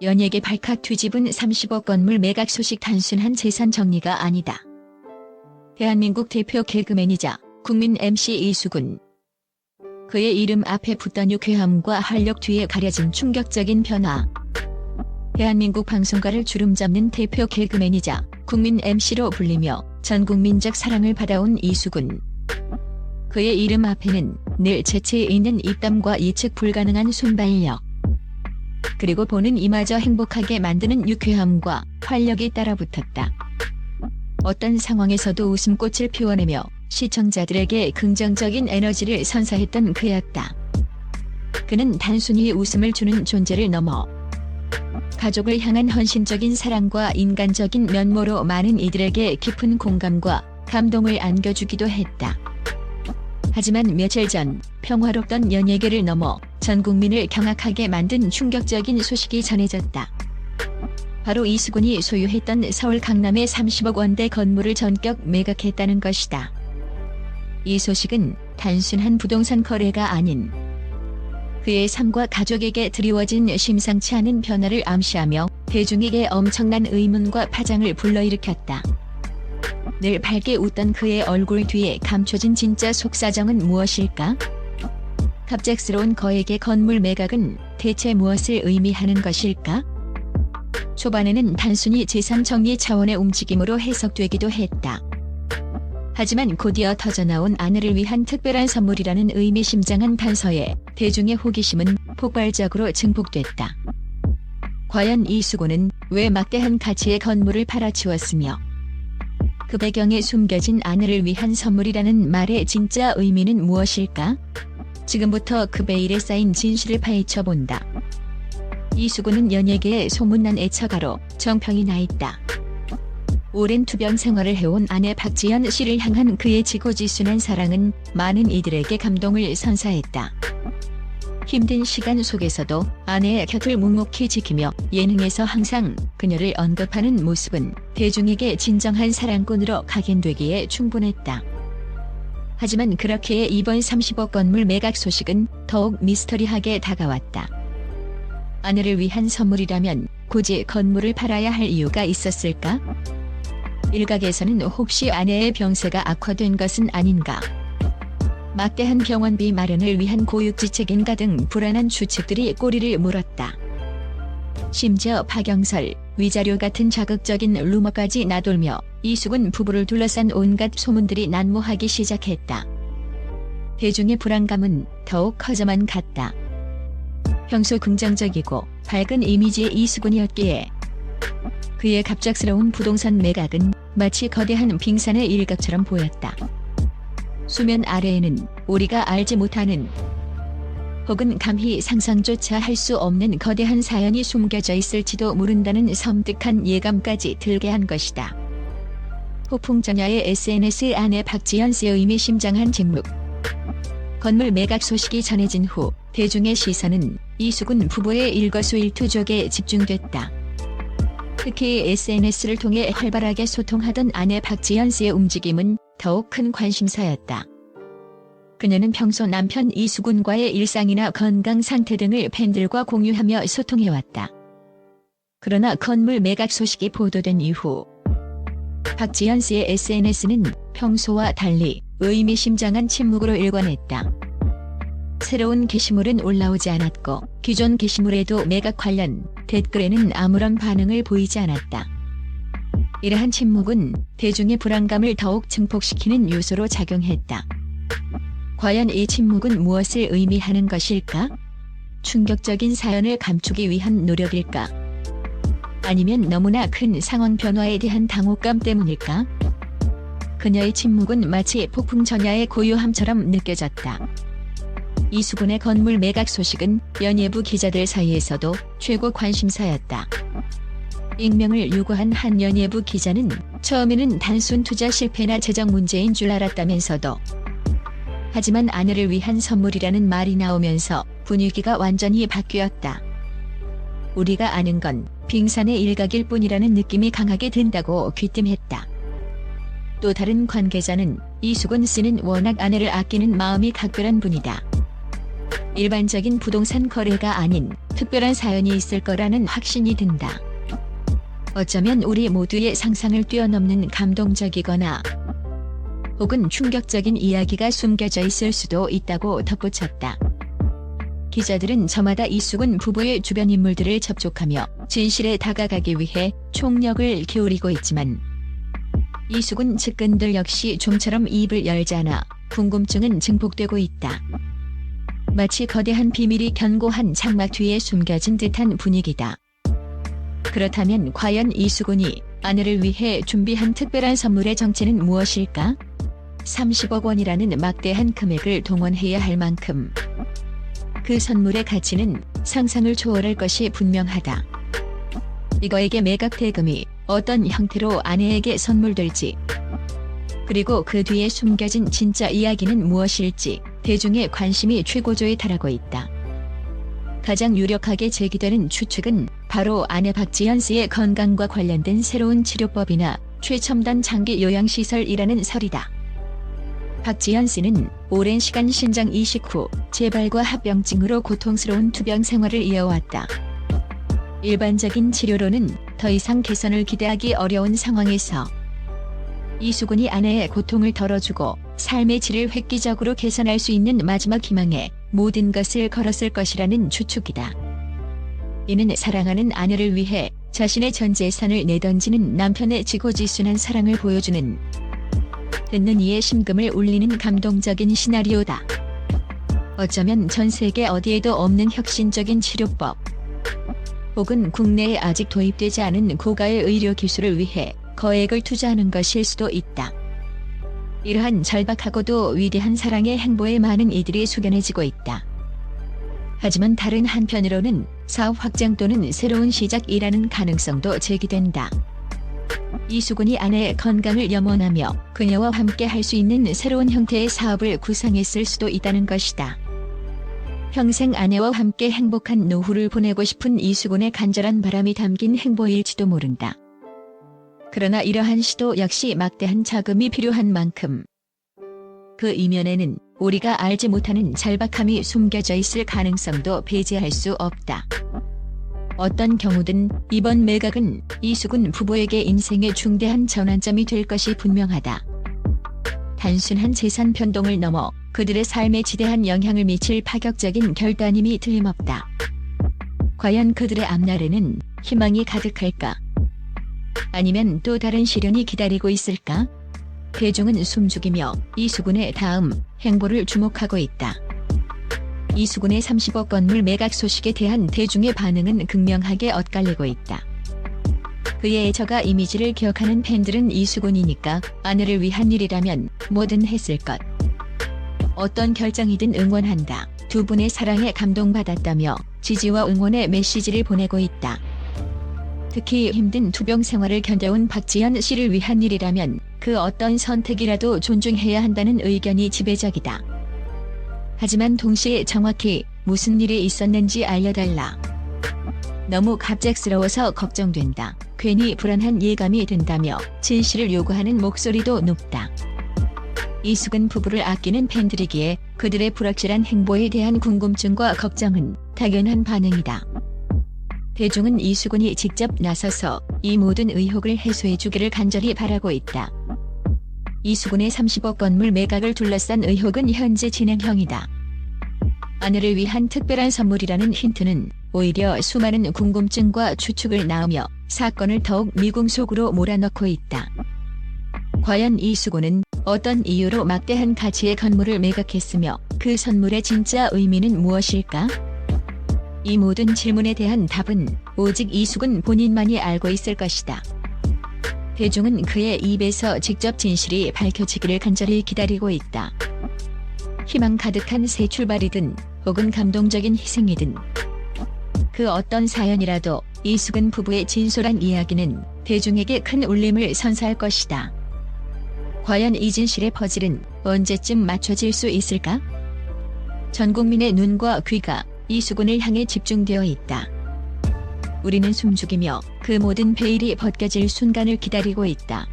연예계 발칵 뒤집은 30억 건물 매각 소식 단순한 재산 정리가 아니다. 대한민국 대표 개그맨이자 국민 MC 이수근. 그의 이름 앞에 붙던 유쾌함과 활력 뒤에 가려진 충격적인 변화. 대한민국 방송가를 주름잡는 대표 개그맨이자 국민 MC로 불리며 전 국민적 사랑을 받아온 이수근. 그의 이름 앞에는 늘 재치에 있는 입담과 예측 불가능한 순발력. 그리고 보는 이마저 행복하게 만드는 유쾌함과 활력이 따라붙었다. 어떤 상황에서도 웃음꽃을 피워내며 시청자들에게 긍정적인 에너지를 선사했던 그였다. 그는 단순히 웃음을 주는 존재를 넘어 가족을 향한 헌신적인 사랑과 인간적인 면모로 많은 이들에게 깊은 공감과 감동을 안겨주기도 했다. 하지만 며칠 전 평화롭던 연예계를 넘어 전 국민을 경악하게 만든 충격적인 소식이 전해졌다. 바로 이수근이 소유했던 서울 강남의 30억 원대 건물을 전격 매각했다는 것이다. 이 소식은 단순한 부동산 거래가 아닌 그의 삶과 가족에게 드리워진 심상치 않은 변화를 암시하며 대중에게 엄청난 의문과 파장을 불러일으켰다. 늘 밝게 웃던 그의 얼굴 뒤에 감춰진 진짜 속사정은 무엇일까? 갑작스러운 거액의 건물 매각은 대체 무엇을 의미하는 것일까? 초반에는 단순히 재산 정리 차원의 움직임으로 해석되기도 했다. 하지만 곧이어 터져나온 아내를 위한 특별한 선물이라는 의미심장한 단서에 대중의 호기심은 폭발적으로 증폭됐다. 과연 이수고는 왜 막대한 가치의 건물을 팔아치웠으며 그 배경에 숨겨진 아내를 위한 선물이라는 말의 진짜 의미는 무엇일까? 지금부터 그 베일에 쌓인 진실을 파헤쳐 본다. 이수근은 연예계의 소문난 애처가로 정평이 나 있다. 오랜 투병 생활을 해온 아내 박지연 씨를 향한 그의 지고지순한 사랑은 많은 이들에게 감동을 선사했다. 힘든 시간 속에서도 아내의 곁을 묵묵히 지키며 예능에서 항상 그녀를 언급하는 모습은 대중에게 진정한 사랑꾼으로 각인되기에 충분했다. 하지만 그렇게 이번 30억 건물 매각 소식은 더욱 미스터리하게 다가왔다. 아내를 위한 선물이라면 굳이 건물을 팔아야 할 이유가 있었을까? 일각에서는 혹시 아내의 병세가 악화된 것은 아닌가? 막대한 병원비 마련을 위한 고육지책인가 등 불안한 추측들이 꼬리를 물었다. 심지어 박영설, 위자료 같은 자극적인 루머까지 나돌며 이수근 부부를 둘러싼 온갖 소문들이 난무하기 시작했다. 대중의 불안감은 더욱 커져만 갔다. 평소 긍정적이고 밝은 이미지의 이수근이었기에 그의 갑작스러운 부동산 매각은 마치 거대한 빙산의 일각처럼 보였다. 수면 아래에는 우리가 알지 못하는 혹은 감히 상상조차 할 수 없는 거대한 사연이 숨겨져 있을지도 모른다는 섬뜩한 예감까지 들게 한 것이다. 폭풍전야의 SNS 안에 박지현 씨의 의미심장한 직묵. 건물 매각 소식이 전해진 후 대중의 시선은 이수근 부부의 일거수일투족에 집중됐다. 특히 SNS를 통해 활발하게 소통하던 아내 박지현 씨의 움직임은 더욱 큰 관심사였다. 그녀는 평소 남편 이수근과의 일상이나 건강 상태 등을 팬들과 공유하며 소통해왔다. 그러나 건물 매각 소식이 보도된 이후 박지현 씨의 SNS는 평소와 달리 의미심장한 침묵으로 일관했다. 새로운 게시물은 올라오지 않았고 기존 게시물에도 매각 관련 댓글에는 아무런 반응을 보이지 않았다. 이러한 침묵은 대중의 불안감을 더욱 증폭시키는 요소로 작용했다. 과연 이 침묵은 무엇을 의미하는 것일까? 충격적인 사연을 감추기 위한 노력일까? 아니면 너무나 큰 상황 변화에 대한 당혹감 때문일까? 그녀의 침묵은 마치 폭풍 전야의 고요함처럼 느껴졌다. 이수근의 건물 매각 소식은 연예부 기자들 사이에서도 최고 관심사였다. 익명을 요구한 한 연예부 기자는 처음에는 단순 투자 실패나 재정 문제인 줄 알았다면서도 하지만 아내를 위한 선물이라는 말이 나오면서 분위기가 완전히 바뀌었다. 우리가 아는 건 빙산의 일각일 뿐이라는 느낌이 강하게 든다고 귀띔했다. 또 다른 관계자는 이수근 씨는 워낙 아내를 아끼는 마음이 각별한 분이다. 일반적인 부동산 거래가 아닌 특별한 사연이 있을 거라는 확신이 든다. 어쩌면 우리 모두의 상상을 뛰어넘는 감동적이거나 혹은 충격적인 이야기가 숨겨져 있을 수도 있다고 덧붙였다. 기자들은 저마다 이수근 부부의 주변 인물들을 접촉하며 진실에 다가가기 위해 총력을 기울이고 있지만 이수근 측근들 역시 좀처럼 입을 열지 않아 궁금증은 증폭되고 있다. 마치 거대한 비밀이 견고한 장막 뒤에 숨겨진 듯한 분위기다. 그렇다면 과연 이수근이 아내를 위해 준비한 특별한 선물의 정체는 무엇일까? 30억 원이라는 막대한 금액을 동원해야 할 만큼 그 선물의 가치는 상상을 초월할 것이 분명하다. 이거에게 매각 대금이 어떤 형태로 아내에게 선물될지 그리고 그 뒤에 숨겨진 진짜 이야기는 무엇일지 대중의 관심이 최고조에 달하고 있다. 가장 유력하게 제기되는 추측은 바로 아내 박지현 씨의 건강과 관련된 새로운 치료법이나 최첨단 장기 요양시설이라는 설이다. 박지현 씨는 오랜 시간 신장 이식 후 재발과 합병증으로 고통스러운 투병 생활을 이어왔다. 일반적인 치료로는 더 이상 개선을 기대하기 어려운 상황에서 이수근이 아내의 고통을 덜어주고 삶의 질을 획기적으로 개선할 수 있는 마지막 희망에 모든 것을 걸었을 것이라는 추측이다. 이는 사랑하는 아내를 위해 자신의 전 재산을 내던지는 남편의 지고지순한 사랑을 보여주는 듣는 이의 심금을 울리는 감동적인 시나리오다. 어쩌면 전 세계 어디에도 없는 혁신적인 치료법 혹은 국내에 아직 도입되지 않은 고가의 의료 기술을 위해 거액을 투자하는 것일 수도 있다. 이러한 절박하고도 위대한 사랑의 행보에 많은 이들이 숙연해지고 있다. 하지만 다른 한편으로는 사업 확장 또는 새로운 시작이라는 가능성도 제기된다. 이수근이 아내의 건강을 염원하며 그녀와 함께 할 수 있는 새로운 형태의 사업을 구상했을 수도 있다는 것이다. 평생 아내와 함께 행복한 노후를 보내고 싶은 이수근의 간절한 바람이 담긴 행보일지도 모른다. 그러나 이러한 시도 역시 막대한 자금이 필요한 만큼 그 이면에는 우리가 알지 못하는 절박함이 숨겨져 있을 가능성도 배제할 수 없다. 어떤 경우든 이번 매각은 이수근 부부에게 인생의 중대한 전환점이 될 것이 분명하다. 단순한 재산 변동을 넘어 그들의 삶에 지대한 영향을 미칠 파격적인 결단임이 틀림없다. 과연 그들의 앞날에는 희망이 가득할까? 아니면 또 다른 시련이 기다리고 있을까? 대중은 숨죽이며 이수근의 다음 행보를 주목하고 있다. 이수근의 30억 건물 매각 소식에 대한 대중의 반응은 극명하게 엇갈리고 있다. 그의 저가 이미지를 기억하는 팬들은 이수근이니까 아내를 위한 일이라면 뭐든 했을 것. 어떤 결정이든 응원한다. 두 분의 사랑에 감동받았다며 지지와 응원의 메시지를 보내고 있다. 특히 힘든 투병 생활을 견뎌온 박지현 씨를 위한 일이라면 그 어떤 선택이라도 존중해야 한다는 의견이 지배적이다. 하지만 동시에 정확히 무슨 일이 있었는지 알려달라. 너무 갑작스러워서 걱정된다. 괜히 불안한 예감이 든다며 진실을 요구하는 목소리도 높다. 이수근 부부를 아끼는 팬들이기에 그들의 불확실한 행보에 대한 궁금증과 걱정은 당연한 반응이다. 대중은 이수근이 직접 나서서 이 모든 의혹을 해소해 주기를 간절히 바라고 있다. 이수근의 30억 건물 매각을 둘러싼 의혹은 현재 진행형이다. 아내를 위한 특별한 선물이라는 힌트는 오히려 수많은 궁금증과 추측을 낳으며 사건을 더욱 미궁 속으로 몰아넣고 있다. 과연 이수근은 어떤 이유로 막대한 가치의 건물을 매각했으며 그 선물의 진짜 의미는 무엇일까? 이 모든 질문에 대한 답은 오직 이수근 본인만이 알고 있을 것이다. 대중은 그의 입에서 직접 진실이 밝혀지기를 간절히 기다리고 있다. 희망 가득한 새 출발이든 혹은 감동적인 희생이든 그 어떤 사연이라도 이수근 부부의 진솔한 이야기는 대중에게 큰 울림을 선사할 것이다. 과연 이 진실의 퍼즐은 언제쯤 맞춰질 수 있을까? 전 국민의 눈과 귀가 이수근을 향해 집중되어 있다. 우리는 숨죽이며 그 모든 베일이 벗겨질 순간을 기다리고 있다.